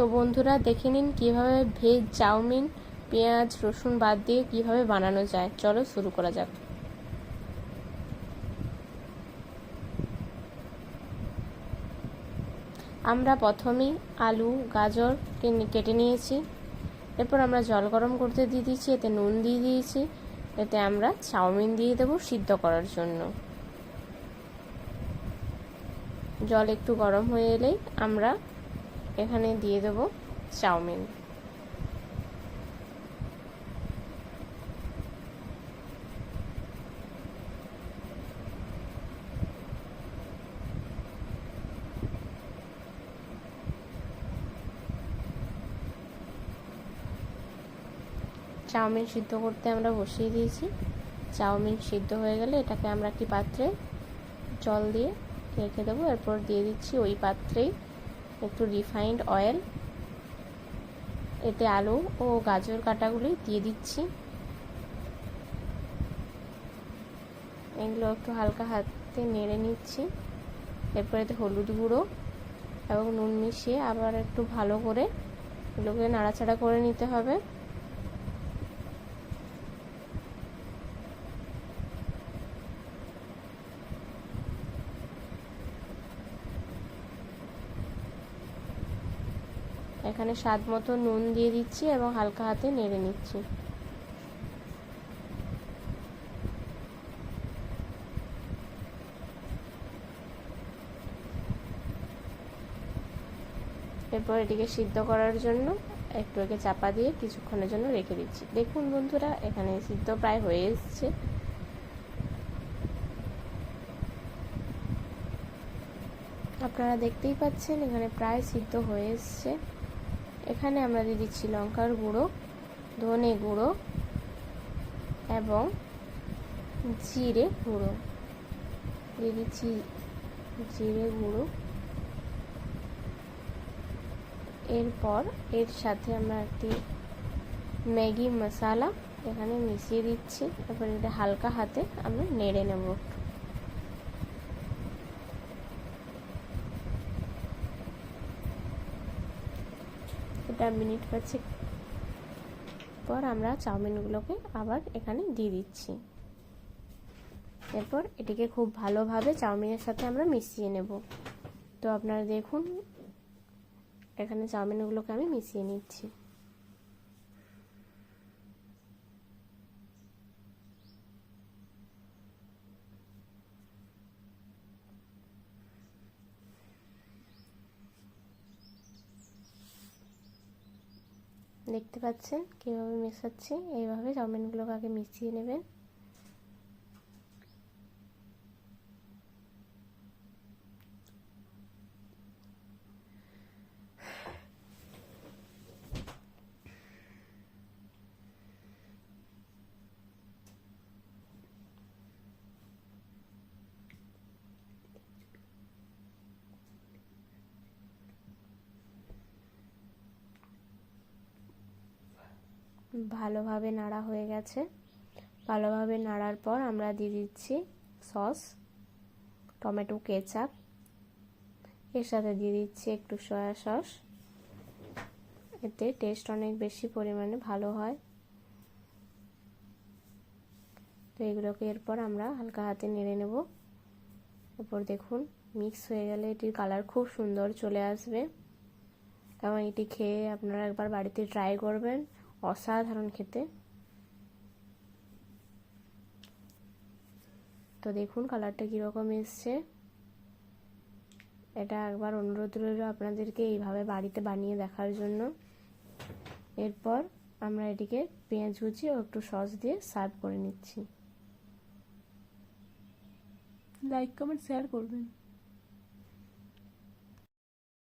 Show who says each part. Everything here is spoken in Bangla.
Speaker 1: তো বন্ধুরা, দেখে নিন কীভাবে ভেজ চাউমিন, পেঁয়াজ, রসুন বাদ দিয়ে কীভাবে বানানো যায়। চলো শুরু করা যাক। আমরা প্রথমেই আলু, গাজর কেটে নিয়েছি। এরপর আমরা জল গরম করতে দিয়ে দিয়েছি, এতে নুন দিয়ে দিয়েছি। এতে আমরা চাউমিন দিয়ে দেবো সিদ্ধ করার জন্য। জল একটু গরম হয়ে এলেই আমরা এখানে দিয়ে দেব চাউমিন। চাউমিন সিদ্ধ করতে আমরা বসিয়ে দিয়েছি। চাউমিন সিদ্ধ হয়ে গেলে এটাকে আমরা একটি পাত্রে জল দিয়ে রেখে দেবো। এরপর দিয়ে দিচ্ছি ওই পাত্রেই একটু রিফাইন্ড অয়েল এতে আলু ও গাজর কাটাগুলি দিয়ে দিচ্ছি। এগুলো একটু হালকা হাতে নেড়ে নিচ্ছি। এরপরে এতে হলুদ গুঁড়ো এবং নুন মিশিয়ে আবার একটু ভালো করে এগুলোকে নাড়াচাড়া করে নিতে হবে। এখানে স্বাদ মতো নুন দিয়ে দিচ্ছি এবং হালকা হাতে নেড়ে নিচ্ছি। এরপর এটিকে সিদ্ধ করার জন্য একটু একে চাপা দিয়ে কিছুক্ষণের জন্য রেখে দিচ্ছি। দেখুন বন্ধুরা, এখানে সিদ্ধ প্রায় হয়ে এসছে। আপনারা দেখতেই পাচ্ছেন, এখানে প্রায় সিদ্ধ হয়ে এসছে। এখানে আমরা দিয়ে দিচ্ছি লঙ্কার গুঁড়ো, ধনে গুঁড়ো এবং জিরে গুঁড়ো। দিয়ে দিচ্ছি জিরে গুঁড়ো। এরপর এর সাথে আমরা একটি ম্যাগি মশালা এখানে মিশিয়ে দিচ্ছি। তারপর এটা হালকা হাতে আমরা নেড়ে নেব এটা মিনিট পাঁচেক পর আমরা চাউমিনগুলোকে আবার এখানে দিয়ে দিচ্ছি। এরপর এটিকে খুব ভালোভাবে চাউমিনের সাথে আমরা মিশিয়ে নেব। তো আপনারা দেখুন, এখানে চাউমিনগুলোকে আমি মিশিয়ে নিচ্ছি। দেখতে পাচ্ছেন কীভাবে মেশাচ্ছি। এইভাবে চাউমিনগুলোকে আগে মিশিয়ে নেবেন। ভালোভাবে নাড়া হয়ে গেছে। ভালোভাবে নাড়ার পর আমরা দিয়ে দিচ্ছি সস, টমেটো, কেচাপ। এর সাথে দিয়ে দিচ্ছি একটু সয়া সস। এতে টেস্ট অনেক বেশি পরিমাণে ভালো হয়। তো এগুলোকে এরপর আমরা হালকা হাতে নেড়ে নেব। এরপর দেখুন মিক্স হয়ে গেলে এটির কালার খুব সুন্দর চলে আসবে। এবং এটি খেয়ে আপনারা একবার বাড়িতে ট্রাই করবেন। অসাধারণ খেতে। তো দেখুন কালারটা কীরকম এসছে। এটা একবার অনুরোধ রইল আপনাদেরকে এইভাবে বাড়িতে বানিয়ে দেখার জন্য। এরপর আমরা এটিকে পেঁয়াজ কুচি ও একটু সস দিয়ে সার্ভ করে নিচ্ছি।
Speaker 2: লাইক, কমেন্ট, শেয়ার করবেন।